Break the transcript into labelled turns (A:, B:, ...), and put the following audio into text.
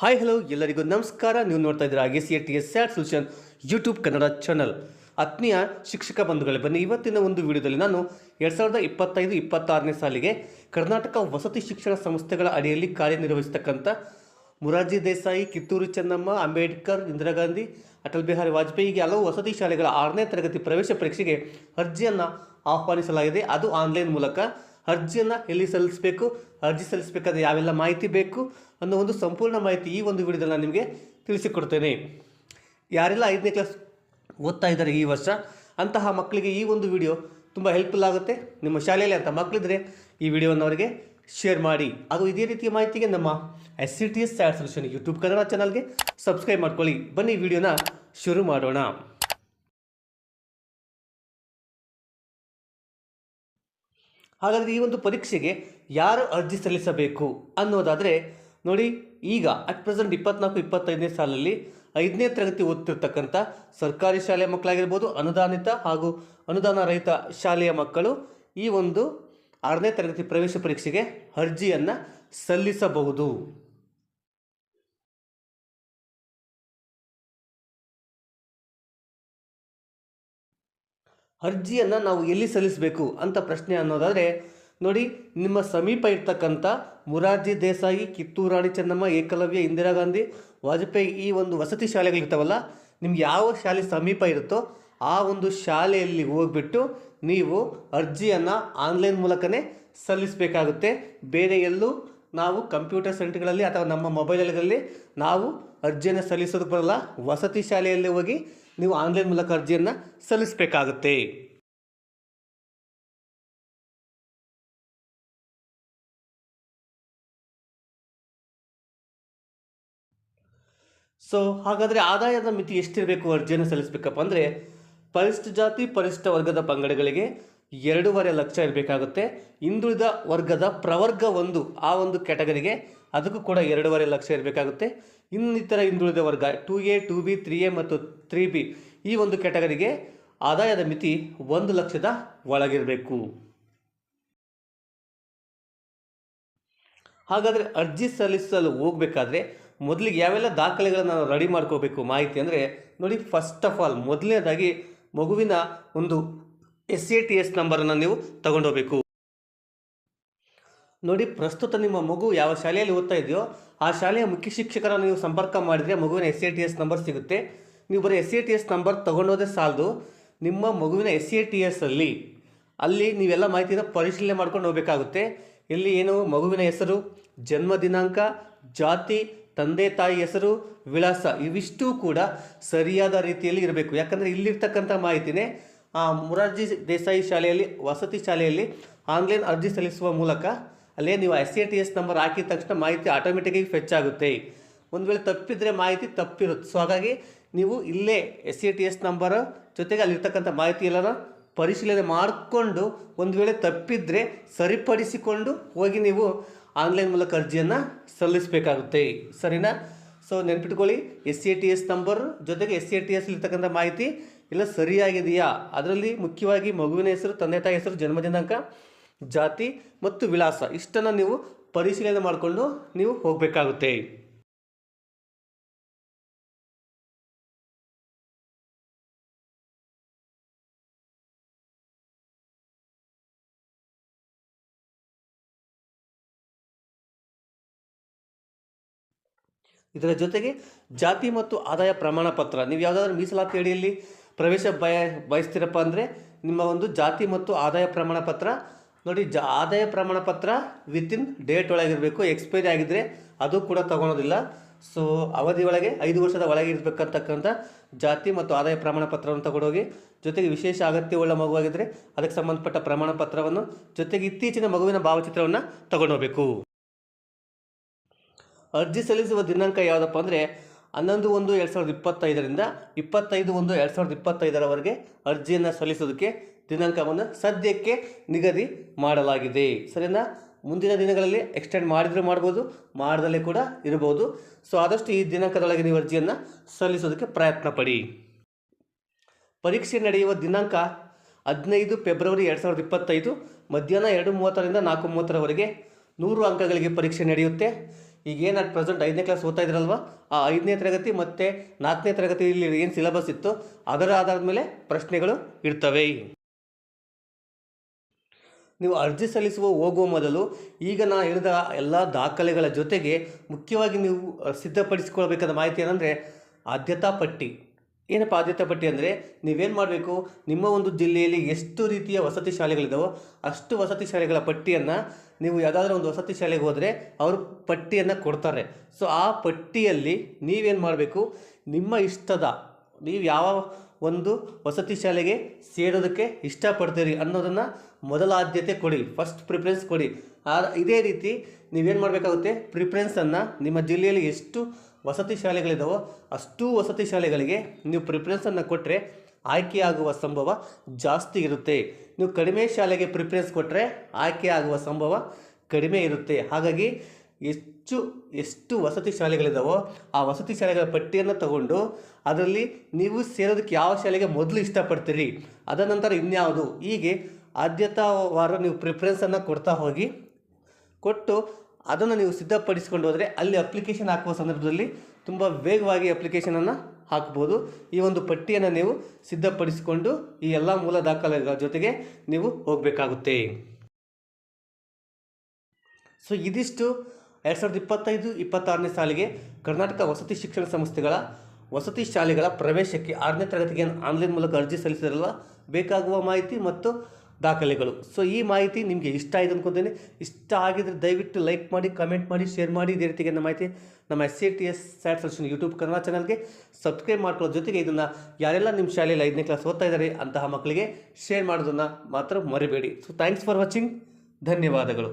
A: Hi hello ಎಲ್ಲರಿಗೂ ನಮಸ್ಕಾರ. ನೀವು ನೋಡ್ತಾ ಇದ್ದೀರಾ C A T S sad solution YouTube Kannada channel. ಆತ್ಮೀಯ ಶಿಕ್ಷಕ ಬಂಧುಗಳೇ, ಬನ್ನಿ ಇವತ್ತಿನ ಒಂದು ವಿಡಿಯೋದಲ್ಲಿ ನಾನು ಎರಡು ಸಾವಿರದ ಇಪ್ಪತ್ತೈದು, ಇಪ್ಪತ್ತಾರನೇ ಸಾಲಿಗೆ ಕರ್ನಾಟಕ ವಸತಿ ಶಿಕ್ಷಣ ಸಂಸ್ಥೆಗಳ ಅಡಿಯಲ್ಲಿ ಕಾರ್ಯನಿರ್ವಹಿಸತಕ್ಕಂಥ ಮುರಾರ್ಜಿ ದೇಸಾಯಿ, ಕಿತ್ತೂರು ಚೆನ್ನಮ್ಮ, ಅಂಬೇಡ್ಕರ್, ಇಂದಿರಾ ಗಾಂಧಿ, ಅಟಲ್ ಬಿಹಾರಿ ವಾಜಪೇಯಿ ಹೀಗೆ ಹಲವು ವಸತಿ ಶಾಲೆಗಳ ಆರನೇ ತರಗತಿ ಪ್ರವೇಶ ಪರೀಕ್ಷೆಗೆ ಅರ್ಜಿಯನ್ನು ಆಹ್ವಾನಿಸಲಾಗಿದೆ. ಅದು ಆನ್ಲೈನ್ ಮೂಲಕ ಅರ್ಜಿಯನ್ನು ಎಲ್ಲಿ ಸಲ್ಲಿಸಬೇಕು? ಅರ್ಜಿ ಸಲ್ಲಿಸಬೇಕಾದ ಯಾವೆಲ್ಲ ಮಾಹಿತಿ ಬೇಕು? ಅನ್ನೋ ಒಂದು ಸಂಪೂರ್ಣ ಮಾಹಿತಿ ಈ ಒಂದು ವಿಡಿಯೋದಲ್ಲಿ ನಾನು ನಿಮಗೆ ತಿಳಿಸಿಕೊಡ್ತೇನೆ. ಯಾರೆಲ್ಲ ಐದನೇ ಕ್ಲಾಸ್ ಓದ್ತಾ ಇದ್ದಾರೆ ಈ ವರ್ಷ, ಅಂತಹ ಮಕ್ಕಳಿಗೆ ಈ ಒಂದು ವಿಡಿಯೋ ತುಂಬ ಹೆಲ್ಪ್ಫುಲ್ ಆಗುತ್ತೆ. ನಿಮ್ಮ ಶಾಲೆಯಲ್ಲಿ ಅಂತ ಮಕ್ಕಳಿದ್ರೆ ಈ ವಿಡಿಯೋವನ್ನು ಅವರಿಗೆ ಶೇರ್ ಮಾಡಿ. ಅದು ಇದೇ ರೀತಿಯ ಮಾಹಿತಿಗೆ ನಮ್ಮ S C T S sad solution YouTube Kannada ಚಾನಲ್ಗೆ ಸಬ್ಸ್ಕ್ರೈಬ್ ಮಾಡ್ಕೊಳ್ಳಿ. ಬನ್ನಿ ವಿಡಿಯೋನ ಶುರು ಮಾಡೋಣ. ಹಾಗಾದರೆ ಈ ಒಂದು ಪರೀಕ್ಷೆಗೆ ಯಾರು ಅರ್ಜಿ ಸಲ್ಲಿಸಬೇಕು ಅನ್ನೋದಾದರೆ ನೋಡಿ, ಈಗ ಅಟ್ ಪ್ರೆಸೆಂಟ್ ಇಪ್ಪತ್ನಾಲ್ಕು, ಇಪ್ಪತ್ತೈದನೇ ಸಾಲಲ್ಲಿ ಐದನೇ ತರಗತಿ ಓದ್ತಿರ್ತಕ್ಕಂಥ ಸರ್ಕಾರಿ ಶಾಲೆಯ ಮಕ್ಕಳಾಗಿರ್ಬೋದು, ಅನುದಾನಿತ ಹಾಗೂ ಅನುದಾನ ರಹಿತ ಶಾಲೆಯ ಮಕ್ಕಳು ಈ ಒಂದು ಆರನೇ ತರಗತಿ ಪ್ರವೇಶ ಪರೀಕ್ಷೆಗೆ ಅರ್ಜಿಯನ್ನು ಸಲ್ಲಿಸಬಹುದು. ಅರ್ಜಿಯನ್ನು ನಾವು ಎಲ್ಲಿ ಸಲ್ಲಿಸಬೇಕು ಅಂತ ಪ್ರಶ್ನೆ ಅನ್ನೋದಾದರೆ, ನೋಡಿ, ನಿಮ್ಮ ಸಮೀಪ ಇರ್ತಕ್ಕಂಥ ಮುರಾರ್ಜಿ ದೇಸಾಯಿ, ಕಿತ್ತೂರು ರಾಣಿ ಚೆನ್ನಮ್ಮ, ಏಕಲವ್ಯ, ಇಂದಿರಾ ಗಾಂಧಿ, ವಾಜಪೇಯಿ ಈ ಒಂದು ವಸತಿ ಶಾಲೆಗಳಿರ್ತಾವಲ್ಲ, ನಿಮ್ಗೆ ಯಾವ ಶಾಲೆ ಸಮೀಪ ಇರುತ್ತೋ ಆ ಒಂದು ಶಾಲೆಯಲ್ಲಿ ಹೋಗ್ಬಿಟ್ಟು ನೀವು ಅರ್ಜಿಯನ್ನು ಆನ್ಲೈನ್ ಮೂಲಕನೇ ಸಲ್ಲಿಸಬೇಕಾಗುತ್ತೆ. ಬೇರೆ ಎಲ್ಲೂ ನಾವು ಕಂಪ್ಯೂಟರ್ ಸೆಂಟರ್ಗಳಲ್ಲಿ ಅಥವಾ ನಮ್ಮ ಮೊಬೈಲ್ಗಳಲ್ಲಿ ನಾವು ಅರ್ಜಿಯನ್ನು ಸಲ್ಲಿಸೋದಕ್ಕೆ ಬರಲ್ಲ, ವಸತಿ ಶಾಲೆಯಲ್ಲಿ ಹೋಗಿ ನೀವು ಆನ್ಲೈನ್ ಮೂಲಕ ಅರ್ಜಿಯನ್ನು ಸಲ್ಲಿಸಬೇಕಾಗುತ್ತೆ. ಸೊ ಹಾಗಾದರೆ ಆದಾಯದ ಮಿತಿ ಎಷ್ಟಿರಬೇಕು ಅರ್ಜಿಯನ್ನು ಸಲ್ಲಿಸಬೇಕಪ್ಪ ಅಂದರೆ ಪರಿಶಿಷ್ಟ ಜಾತಿ ಪರಿಶಿಷ್ಟ ವರ್ಗದ ಪಂಗಡಗಳಿಗೆ ಎರಡೂವರೆ ಲಕ್ಷ ಇರಬೇಕಾಗುತ್ತೆ. ಹಿಂದುಳಿದ ವರ್ಗದ ಪ್ರವರ್ಗ ಒಂದು, ಆ ಒಂದು ಕ್ಯಾಟಗರಿಗೆ ಅದಕ್ಕೂ ಕೂಡ ಎರಡೂವರೆ ಲಕ್ಷ ಇರಬೇಕಾಗುತ್ತೆ. ಇನ್ನಿತರ ಹಿಂದುಳಿದ ವರ್ಗ two A two B three A ಮತ್ತು ತ್ರೀ ಬಿ ಈ ಒಂದು ಕ್ಯಾಟಗರಿಗೆ ಆದಾಯದ ಮಿತಿ ಒಂದು ಲಕ್ಷದ ಒಳಗಿರಬೇಕು. ಹಾಗಾದರೆ ಅರ್ಜಿ ಸಲ್ಲಿಸಲು ಹೋಗಬೇಕಾದ್ರೆ ಮೊದಲಿಗೆ ಯಾವೆಲ್ಲ ದಾಖಲೆಗಳನ್ನು ನಾವು ರೆಡಿ ಮಾಡ್ಕೋಬೇಕು ಮಾಹಿತಿ ಅಂದರೆ ನೋಡಿ ಫಸ್ಟ್ ಆಫ್ ಆಲ್ ಮೊದಲನೇದಾಗಿ ಮಗುವಿನ ಒಂದು ಎಸ್ ಎ ಟಿ ಎಸ್ ನಂಬರನ್ನು ನೀವು ತಗೊಂಡೋಗಬೇಕು ನೋಡಿ, ಪ್ರಸ್ತುತ ನಿಮ್ಮ ಮಗು ಯಾವ ಶಾಲೆಯಲ್ಲಿ ಓದ್ತಾ ಇದೆಯೋ, ಆ ಶಾಲೆಯ ಮುಖ್ಯ ಶಿಕ್ಷಕರನ್ನು ನೀವು ಸಂಪರ್ಕ ಮಾಡಿದರೆ ಮಗುವಿನ S A T S number ಸಿಗುತ್ತೆ. ನೀವು ಬರೀ S A T S number ತೊಗೊಂಡೋದೇ ಸಾಲದು. ನಿಮ್ಮ ಮಗುವಿನ ಎಸ್ ಎ ಟಿ ಎಸ್ ಅಲ್ಲಿ ಅಲ್ಲಿ ನೀವೆಲ್ಲ ಮಾಹಿತಿನ ಪರಿಶೀಲನೆ ಮಾಡ್ಕೊಂಡು ಹೋಗಬೇಕಾಗುತ್ತೆ. ಇಲ್ಲಿ ಏನು, ಮಗುವಿನ ಹೆಸರು, ಜನ್ಮ ದಿನಾಂಕ, ಜಾತಿ, ತಂದೆ ತಾಯಿ ಹೆಸರು, ವಿಳಾಸ, ಇವಿಷ್ಟೂ ಕೂಡ ಸರಿಯಾದ ರೀತಿಯಲ್ಲಿ ಇರಬೇಕು. ಯಾಕಂದರೆ ಇಲ್ಲಿರ್ತಕ್ಕಂಥ ಮಾಹಿತಿನೇ ಮುರಾರ್ಜಿ ದೇಸಾಯಿ ಶಾಲೆಯಲ್ಲಿ, ವಸತಿ ಶಾಲೆಯಲ್ಲಿ ಆನ್ಲೈನ್ ಅರ್ಜಿ ಸಲ್ಲಿಸುವ ಮೂಲಕ ಅಲ್ಲೇ ನೀವು S A T S number ಹಾಕಿದ ತಕ್ಷಣ ಮಾಹಿತಿ ಆಟೋಮೆಟಿಕಾಗಿ ಫೆಚ್ ಆಗುತ್ತೆ ಒಂದು ವೇಳೆ ತಪ್ಪಿದರೆ ಮಾಹಿತಿ ತಪ್ಪಿರುತ್ತೆ. ಸೊ ಹಾಗಾಗಿ ನೀವು ಇಲ್ಲೇ S A T S number ಜೊತೆಗೆ ಅಲ್ಲಿರ್ತಕ್ಕಂಥ ಮಾಹಿತಿ ಎಲ್ಲನ ಪರಿಶೀಲನೆ ಮಾಡಿಕೊಂಡು ಒಂದು ವೇಳೆ ತಪ್ಪಿದರೆ ಸರಿಪಡಿಸಿಕೊಂಡು ಹೋಗಿ ನೀವು ಆನ್ಲೈನ್ ಮೂಲಕ ಅರ್ಜಿಯನ್ನು ಸಲ್ಲಿಸಬೇಕಾಗುತ್ತೆ. ಸರಿನಾ? ಸೊ ನೆನ್ಪಿಟ್ಕೊಳ್ಳಿ S C T S number ಜೊತೆಗೆ ಎಸ್ ಸಿ ಟಿ ಎಸ್ ಇರ್ತಕ್ಕಂಥ ಮಾಹಿತಿ ಎಲ್ಲ ಸರಿಯಾಗಿದೆಯಾ? ಅದರಲ್ಲಿ ಮುಖ್ಯವಾಗಿ ಮಗುವಿನ ಹೆಸರು, ತಂದೆ ತಾಯಿ ಹೆಸರು, ಜನ್ಮ ದಿನಾಂಕ, ಜಾತಿ ಮತ್ತು ವಿಳಾಸ. ಇಷ್ಟನ್ನು ನೀವು ಪರಿಶೀಲನೆ ಮಾಡಿಕೊಂಡು ನೀವು ಹೋಗಬೇಕಾಗುತ್ತೆ. ಇದರ ಜೊತೆಗೆ ಜಾತಿ ಮತ್ತು ಆದಾಯ ಪ್ರಮಾಣ ಪತ್ರ ನೀವು ಯಾವುದಾದ್ರೂ ಮೀಸಲಾತಿ ಅಡಿಯಲ್ಲಿ ಪ್ರವೇಶ ಬಯ, ಬಯಸ್ತೀರಪ್ಪ ಅಂದರೆ ನಿಮ್ಮ ಒಂದು ಜಾತಿ ಮತ್ತು ಆದಾಯ ಪ್ರಮಾಣ ಪತ್ರ. ನೋಡಿ, ಜ, ಆದಾಯ ಪ್ರಮಾಣ ಪತ್ರ ವಿತಿನ್ ಡೇಟ್ ಒಳಗಿರಬೇಕು. ಎಕ್ಸ್ಪೈರಿ ಆಗಿದ್ದರೆ ಅದು ಕೂಡ ತಗೊಳೋದಿಲ್ಲ. ಸೊ ಅವಧಿ ಒಳಗೆ ಐದು ವರ್ಷದ ಒಳಗೆ ಇರಬೇಕಂತಕ್ಕಂಥ ಜಾತಿ ಮತ್ತು ಆದಾಯ ಪ್ರಮಾಣ ಪತ್ರವನ್ನು ತಗೊಂಡೋಗಿ, ಜೊತೆಗೆ ವಿಶೇಷ ಅಗತ್ಯವುಳ್ಳ ಮಗುವಾಗಿದ್ದರೆ ಅದಕ್ಕೆ ಸಂಬಂಧಪಟ್ಟ ಪ್ರಮಾಣ ಪತ್ರವನ್ನು ಜೊತೆಗೆ ಇತ್ತೀಚಿನ ಮಗುವಿನ ಭಾವಚಿತ್ರವನ್ನು ತಗೊಂಡೋಗಬೇಕು. ಅರ್ಜಿ ಸಲ್ಲಿಸುವ ದಿನಾಂಕ ಯಾವುದಪ್ಪ ಅಂದರೆ ಹನ್ನೊಂದು ಒಂದು ಎರಡು ಸಾವಿರದ ಇಪ್ಪತ್ತೈದರಿಂದ ಇಪ್ಪತ್ತೈದು ಒಂದು ಎರಡು ಸಾವಿರದ ಇಪ್ಪತ್ತೈದರವರೆಗೆ ಅರ್ಜಿಯನ್ನು ಸಲ್ಲಿಸೋದಕ್ಕೆ ದಿನಾಂಕವನ್ನು ಸದ್ಯಕ್ಕೆ ನಿಗದಿ ಮಾಡಲಾಗಿದೆ. ಸರಿನಾ? ಮುಂದಿನ ದಿನಗಳಲ್ಲಿ ಎಕ್ಸ್ಟೆಂಡ್ ಮಾಡಿದರೆ ಮಾಡ್ಬೋದು ಮಾಡದಲ್ಲೇ ಕೂಡ ಇರಬಹುದು. ಸೊ ಆದಷ್ಟು ಈ ದಿನಾಂಕದೊಳಗೆ ನೀವು ಅರ್ಜಿಯನ್ನು ಸಲ್ಲಿಸೋದಕ್ಕೆ ಪ್ರಯತ್ನ ಪಡಿ. ಪರೀಕ್ಷೆ ನಡೆಯುವ ದಿನಾಂಕ ಹದಿನೈದು ಫೆಬ್ರವರಿ ಎರಡು ಸಾವಿರದ ಇಪ್ಪತ್ತೈದು, ಮಧ್ಯಾಹ್ನ ಎರಡು ಮೂವತ್ತರಿಂದ ನಾಲ್ಕು ಮೂವತ್ತರವರೆಗೆ ನೂರು ಅಂಕಗಳಿಗೆ ಪರೀಕ್ಷೆ ನಡೆಯುತ್ತೆ. ಈಗ ಏನು ಅಟ್ ಪ್ರೆಸೆಂಟ್ ಐದನೇ ಕ್ಲಾಸ್ ಓದ್ತಾ ಇದ್ರಲ್ವ? ಆ ಐದನೇ ತರಗತಿ ಮತ್ತು ನಾಲ್ಕನೇ ತರಗತಿಯಲ್ಲಿ ಏನು ಸಿಲೆಬಸ್ ಇತ್ತು? ಅದರ ಆಧಾರದ ಮೇಲೆ ಪ್ರಶ್ನೆಗಳು ಇರ್ತವೆ. ನೀವು ಅರ್ಜಿ ಸಲ್ಲಿಸುವ ಹೋಗುವ ಮೊದಲು ಈಗ ನಾ ಹೇಳಿದ ಎಲ್ಲ ದಾಖಲೆಗಳ ಜೊತೆಗೆ ಮುಖ್ಯವಾಗಿ ನೀವು ಸಿದ್ಧಪಡಿಸಿಕೊಳ್ಬೇಕಾದ ಮಾಹಿತಿ ಏನಂದರೆ ಆದ್ಯತಾ ಪಟ್ಟಿ. ಏನಪ್ಪ ಆದ್ಯತಾ ಪಟ್ಟಿ ಅಂದರೆ ನೀವೇನು ಮಾಡಬೇಕು? ನಿಮ್ಮ ಒಂದು ಜಿಲ್ಲೆಯಲ್ಲಿ ಎಷ್ಟು ರೀತಿಯ ವಸತಿ ಶಾಲೆಗಳಿದ್ದಾವೋ ಅಷ್ಟು ವಸತಿ ಶಾಲೆಗಳ ಪಟ್ಟಿಯನ್ನು ನೀವು ಯಾವುದಾದ್ರೂ ಒಂದು ವಸತಿ ಶಾಲೆಗೆ ಹೋದರೆ ಅವರು ಪಟ್ಟಿಯನ್ನು ಕೊಡ್ತಾರೆ. ಸೊ ಆ ಪಟ್ಟಿಯಲ್ಲಿ ನೀವೇನು ಮಾಡಬೇಕು? ನಿಮ್ಮ ಇಷ್ಟದ ನೀವು ಯಾವ ಒಂದು ವಸತಿ ಶಾಲೆಗೆ ಸೇರೋದಕ್ಕೆ ಇಷ್ಟಪಡ್ತೀರಿ ಅನ್ನೋದನ್ನು ಮೊದಲ ಆದ್ಯತೆ ಕೊಡಿ. ಫಸ್ಟ್ ಪ್ರಿಫರೆನ್ಸ್ ಕೊಡಿ. ಆ, ಇದೇ ರೀತಿ ನೀವೇನು ಮಾಡಬೇಕಾಗುತ್ತೆ? ಪ್ರಿಫರೆನ್ಸನ್ನು ನಿಮ್ಮ ಜಿಲ್ಲೆಯಲ್ಲಿ ಎಷ್ಟು ವಸತಿ ಶಾಲೆಗಳಿದ್ದಾವೋ ಅಷ್ಟೂ ವಸತಿ ಶಾಲೆಗಳಿಗೆ ನೀವು ಪ್ರಿಫರೆನ್ಸನ್ನು ಕೊಟ್ಟರೆ ಆಯ್ಕೆಯಾಗುವ ಸಂಭವ ಜಾಸ್ತಿ ಇರುತ್ತೆ. ನೀವು ಕಡಿಮೆ ಶಾಲೆಗೆ ಪ್ರಿಫರೆನ್ಸ್ ಕೊಟ್ಟರೆ ಆಯ್ಕೆ ಆಗುವ ಸಂಭವ ಕಡಿಮೆ ಇರುತ್ತೆ. ಹಾಗಾಗಿ ಹೆಚ್ಚು, ಎಷ್ಟು ವಸತಿ ಶಾಲೆಗಳಿದ್ದಾವೋ ಆ ವಸತಿ ಶಾಲೆಗಳ ಪಟ್ಟಿಯನ್ನು ತಗೊಂಡು ಅದರಲ್ಲಿ ನೀವು ಸೇರೋದಕ್ಕೆ ಯಾವ ಶಾಲೆಗೆ ಮೊದಲು ಇಷ್ಟಪಡ್ತೀರಿ? ಅದ ನಂತರ ಇನ್ಯಾವುದು? ಹೀಗೆ ಆದ್ಯತಾವಾರ ನೀವು ಪ್ರಿಫರೆನ್ಸನ್ನು ಕೊಡ್ತಾ ಹೋಗಿ, ಕೊಟ್ಟು ಅದನ್ನು ನೀವು ಸಿದ್ಧಪಡಿಸಿಕೊಂಡು ಹೋದರೆ ಅಲ್ಲಿ ಅಪ್ಲಿಕೇಶನ್ ಹಾಕುವ ಸಂದರ್ಭದಲ್ಲಿ ತುಂಬ ವೇಗವಾಗಿ ಅಪ್ಲಿಕೇಶನನ್ನು ಹಾಕ್ಬೋದು ಈ ಒಂದು ಪಟ್ಟಿಯನ್ನು ನೀವು ಸಿದ್ಧಪಡಿಸಿಕೊಂಡು ಈ ಎಲ್ಲ ಮೂಲ ದಾಖಲೆಗಳ ಜೊತೆಗೆ ನೀವು ಹೋಗಬೇಕಾಗುತ್ತೆ. ಸೊ ಇದಿಷ್ಟು ಎರಡು ಸಾವಿರದ ಇಪ್ಪತ್ತೈದು, ಇಪ್ಪತ್ತಾರನೇ ಸಾಲಿಗೆ ಕರ್ನಾಟಕ ವಸತಿ ಶಿಕ್ಷಣ ಸಂಸ್ಥೆಗಳ ವಸತಿ ಶಾಲೆಗಳ ಪ್ರವೇಶಕ್ಕೆ ಆರನೇ ತರಗತಿಗೆ ಆನ್ಲೈನ್ ಮೂಲಕ ಅರ್ಜಿ ಸಲ್ಲಿಸಿರಲ್ಲ ಬೇಕಾಗುವ ಮಾಹಿತಿ ಮತ್ತು ದಾಖಲೆಗಳು. ಸೊ ಈ ಮಾಹಿತಿ ನಿಮಗೆ ಇಷ್ಟ ಆಯಿತು ಅಂದ್ಕೊತೀನಿ ಇಷ್ಟ ಆಗಿದ್ರೆ ದಯವಿಟ್ಟು ಲೈಕ್ ಮಾಡಿ ಕಮೆಂಟ್ ಮಾಡಿ ಶೇರ್ ಮಾಡಿ. ಇದೇ ರೀತಿಗೆ ನಮ್ಮ ಮಾಹಿತಿ ನಮ್ಮ S C T S sat solution YouTube Kannada ಚಾನಲ್ಗೆ ಸಬ್ಸ್ಕ್ರೈಬ್ ಮಾಡ್ಕೊಳ್ಳೋ ಜೊತೆಗೆ ಇದನ್ನು ಯಾರೆಲ್ಲ ನಿಮ್ಮ ಶಾಲೆಯಲ್ಲಿ ಐದನೇ ಕ್ಲಾಸ್ ಓದ್ತಾ ಇದ್ದಾರೆ ಅಂತಹ ಮಕ್ಕಳಿಗೆ ಶೇರ್ ಮಾಡೋದನ್ನು ಮಾತ್ರ ಮರಿಬೇಡಿ. ಸೊ ಥ್ಯಾಂಕ್ಸ್ ಫಾರ್ ವಾಚಿಂಗ್ ಧನ್ಯವಾದಗಳು.